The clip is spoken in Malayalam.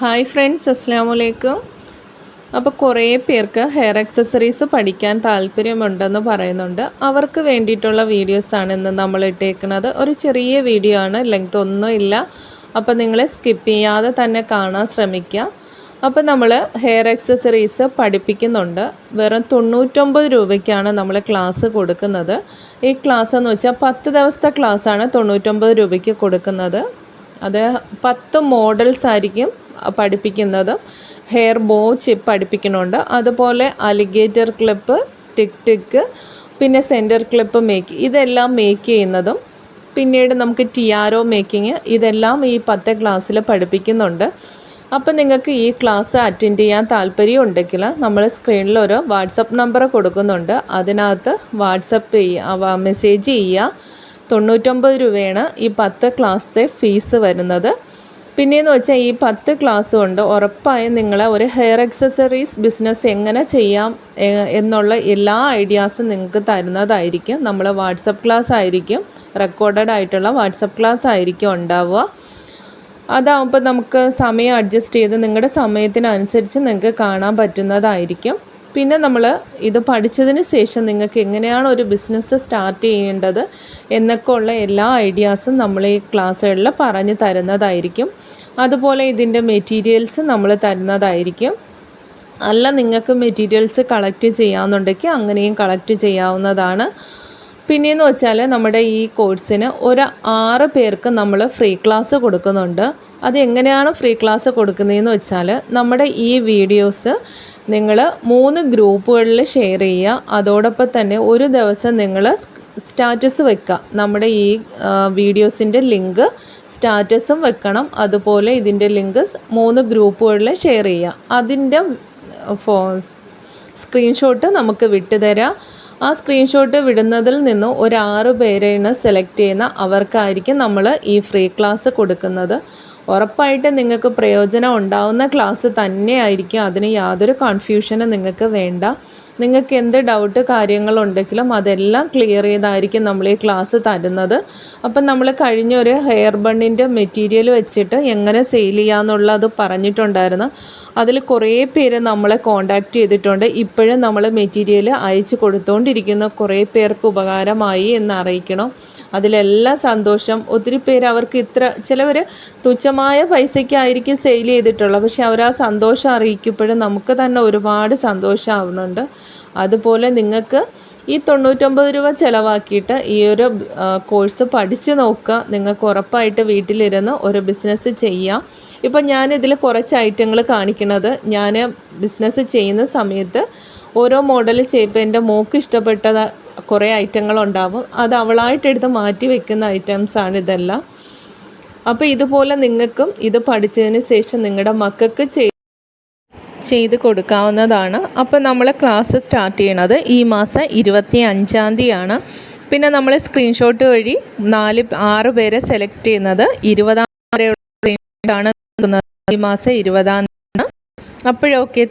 ഹായ് ഫ്രണ്ട്സ് അസ്സാമലൈക്കും അപ്പോൾ കുറേ പേർക്ക് ഹെയർ അക്സസറീസ് പഠിക്കാൻ താല്പര്യമുണ്ടെന്ന് പറയുന്നുണ്ട്. അവർക്ക് വേണ്ടിയിട്ടുള്ള വീഡിയോസാണ് ഇന്ന് നമ്മൾ ഇട്ടേക്കുന്നത്. ഒരു ചെറിയ വീഡിയോ ആണ് ലെങ്ത് ഒന്നുമില്ല അപ്പോൾ നിങ്ങൾ സ്കിപ്പ് ചെയ്യാതെ തന്നെ കാണാൻ ശ്രമിക്കുക. അപ്പോൾ നമ്മൾ ഹെയർ അക്സസറീസ് പഠിപ്പിക്കുന്നുണ്ട്. വെറും തൊണ്ണൂറ്റൊമ്പത് രൂപയ്ക്കാണ് നമ്മൾ ക്ലാസ് കൊടുക്കുന്നത്. ഈ ക്ലാസ് എന്ന് വെച്ചാൽ പത്ത് ദിവസത്തെ ക്ലാസ്സാണ് തൊണ്ണൂറ്റൊമ്പത് രൂപയ്ക്ക് കൊടുക്കുന്നത്. അത് പത്ത് മോഡൽസ് ആയിരിക്കും. പഠിപ്പിക്കുന്നത് ഹെയർ ബോ ചിപ്പ് പഠിപ്പിക്കുന്നുണ്ട്. അതുപോലെ അലിഗേറ്റർ ക്ലിപ്പ് ടിക് ടിക്ക് പിന്നെ സെന്റർ ക്ലിപ്പ് മേക്ക് ഇതെല്ലാം മേക്ക് ചെയ്യുന്നതും പിന്നീട് നമുക്ക് ടിയാരോ മേക്കിങ് ഇതെല്ലാം ഈ പത്ത് ക്ലാസ്സിൽ പഠിപ്പിക്കുന്നുണ്ട്. അപ്പോൾ നിങ്ങൾക്ക് ഈ ക്ലാസ് അറ്റൻഡ് ചെയ്യാൻ താല്പര്യം ഉണ്ടെങ്കിൽ നമ്മൾ സ്ക്രീനിൽ ഒരു വാട്സപ്പ് നമ്പർ കൊടുക്കുന്നുണ്ട്. അതിനകത്ത് വാട്സപ്പ് ചെയ്യുക മെസ്സേജ് ചെയ്യുക. തൊണ്ണൂറ്റൊമ്പത് രൂപയാണ് ഈ പത്ത് ക്ലാസ്സിലെ ഫീസ് വരുന്നത്. പിന്നെയെന്ന് വെച്ചാൽ ഈ പത്ത് ക്ലാസ് കൊണ്ട് ഉറപ്പായും നിങ്ങളെ ഒരു ഹെയർ അക്സസറീസ് ബിസിനസ് എങ്ങനെ ചെയ്യാം എന്നുള്ള എല്ലാ ഐഡിയാസും നിങ്ങൾക്ക് തരുന്നതായിരിക്കും. നമ്മൾ വാട്സപ്പ് ക്ലാസ് ആയിരിക്കും. റെക്കോർഡഡ് ആയിട്ടുള്ള വാട്സപ്പ് ക്ലാസ് ആയിരിക്കും ഉണ്ടാവുക. അതാവുമ്പോൾ നമുക്ക് സമയം അഡ്ജസ്റ്റ് ചെയ്ത് നിങ്ങളുടെ സമയത്തിനനുസരിച്ച് നിങ്ങൾക്ക് കാണാൻ പറ്റുന്നതായിരിക്കും. പിന്നെ നമ്മൾ ഇത് പഠിച്ചതിന് ശേഷം നിങ്ങൾക്ക് എങ്ങനെയാണ് ഒരു ബിസിനസ് സ്റ്റാർട്ട് ചെയ്യേണ്ടത് എന്നൊക്കെ ഉള്ള എല്ലാ ഐഡിയാസും നമ്മൾ ഈ ക്ലാസ്സുകളിൽ പറഞ്ഞു തരുന്നതായിരിക്കും. അതുപോലെ ഇതിന്റെ മെറ്റീരിയൽസ് നമ്മൾ തരുന്നതായിരിക്കും. അല്ല നിങ്ങൾക്ക് മെറ്റീരിയൽസ് കളക്ട് ചെയ്യാമെന്നുണ്ടെങ്കിൽ അങ്ങനെയും കളക്ട് ചെയ്യാവുന്നതാണ്. പിന്നെയെന്ന് വെച്ചാൽ നമ്മുടെ ഈ കോഴ്സിന് ഒരു ആറ് പേർക്ക് നമ്മൾ ഫ്രീ ക്ലാസ് കൊടുക്കുന്നുണ്ട്. അത് എങ്ങനെയാണ് ഫ്രീ ക്ലാസ് കൊടുക്കുന്നതെന്ന് വെച്ചാൽ നമ്മുടെ ഈ വീഡിയോസ് നിങ്ങൾ മൂന്ന് ഗ്രൂപ്പുകളിൽ ഷെയർ ചെയ്യുക. അതോടൊപ്പം തന്നെ ഒരു ദിവസം നിങ്ങൾ സ്റ്റാറ്റസ് വെക്കുക. നമ്മുടെ ഈ വീഡിയോസിന്റെ ലിങ്ക് സ്റ്റാറ്റസും വെക്കണം. അതുപോലെ ഇതിന്റെ ലിങ്ക് മൂന്ന് ഗ്രൂപ്പുകളിൽ ഷെയർ ചെയ്യുക. അതിന്റെ ഫോ സ്ക്രീൻഷോട്ട് നമുക്ക് വിട്ടുതരാം. ആ സ്ക്രീൻഷോട്ട് വിടുന്നതിൽ നിന്ന് ഒരു ആറ് പേരെയാണ് സെലക്ട് ചെയ്യുന്ന. അവർക്കായിരിക്കും നമ്മൾ ഈ ഫ്രീ ക്ലാസ് കൊടുക്കുന്നത്. ഉറപ്പായിട്ടും നിങ്ങൾക്ക് പ്രയോജനം ഉണ്ടാവുന്ന ക്ലാസ് തന്നെയായിരിക്കും. അതിന് യാതൊരു കൺഫ്യൂഷനും നിങ്ങൾക്ക് വേണ്ട. നിങ്ങൾക്ക് എന്ത് ഡൗട്ട് കാര്യങ്ങളുണ്ടെങ്കിലും അതെല്ലാം ക്ലിയർ ചെയ്തായിരിക്കും നമ്മൾ ഈ ക്ലാസ് തരുന്നത്. അപ്പം നമ്മൾ കഴിഞ്ഞ ഒരു ഹെയർ ബണ്ണിന്റെ മെറ്റീരിയൽ വെച്ചിട്ട് എങ്ങനെ സെയിൽ ചെയ്യാമെന്നുള്ളത് പറഞ്ഞിട്ടുണ്ടായിരുന്നു. അതിൽ കുറേ പേര് നമ്മളെ കോണ്ടാക്ട് ചെയ്തിട്ടുണ്ട്. ഇപ്പോഴും നമ്മൾ മെറ്റീരിയൽ അയച്ചു കൊടുത്തുകൊണ്ടിരിക്കുന്ന കുറേ പേർക്ക് ഉപകാരമായി എന്ന് അറിയിക്കണം. അതിലെല്ലാം സന്തോഷം. ഒത്തിരി പേര് അവർക്ക് ഇത്ര ചിലവർ തുച്ഛമായ പൈസയ്ക്കായിരിക്കും സെയിൽ ചെയ്തിട്ടുള്ളത്. പക്ഷെ അവർ ആ സന്തോഷം അറിയിക്കപ്പോഴും നമുക്ക് തന്നെ ഒരുപാട് സന്തോഷമാവുന്നുണ്ട് അതുപോലെ നിങ്ങൾക്ക് ഈ തൊണ്ണൂറ്റൊമ്പത് രൂപ ചിലവാക്കിയിട്ട് ഈ ഒരു കോഴ്സ് പഠിച്ചു നോക്കുക. നിങ്ങൾക്ക് ഉറപ്പായിട്ട് വീട്ടിലിരുന്ന് ഒരു ബിസിനസ് ചെയ്യാം. ഇപ്പം ഞാനിതിൽ കുറച്ച് ഐറ്റങ്ങൾ കാണിക്കുന്നത്. ഞാൻ ബിസിനസ് ചെയ്യുന്ന സമയത്ത് ഓരോ മോഡൽ ചെയ്യുമ്പോൾ എന്റെ മോക്ക് ഇഷ്ടപ്പെട്ടത് കുറേ ഐറ്റങ്ങളുണ്ടാവും. അത് അവളായിട്ടെടുത്ത് മാറ്റി വെക്കുന്ന ഐറ്റംസാണ് ഇതെല്ലാം. അപ്പോൾ ഇതുപോലെ നിങ്ങൾക്കും ഇത് പഠിച്ചതിന് ശേഷം നിങ്ങളുടെ മക്കൾക്ക് ചെയ്ത് ചെയ്ത് കൊടുക്കാവുന്നതാണ്. അപ്പോൾ നമ്മൾ ക്ലാസ് സ്റ്റാർട്ട് ചെയ്യണത് ഈ മാസം ഇരുപത്തി അഞ്ചാം തീയതിയാണ്. പിന്നെ നമ്മൾ സ്ക്രീൻഷോട്ട് വഴി നാല് ആറ് പേരെ സെലക്ട് ചെയ്യുന്നത് ഇരുപതാം വരെയുള്ള ഈ മാസം ഇരുപതാം തീയതി അപ്പോഴൊക്കെ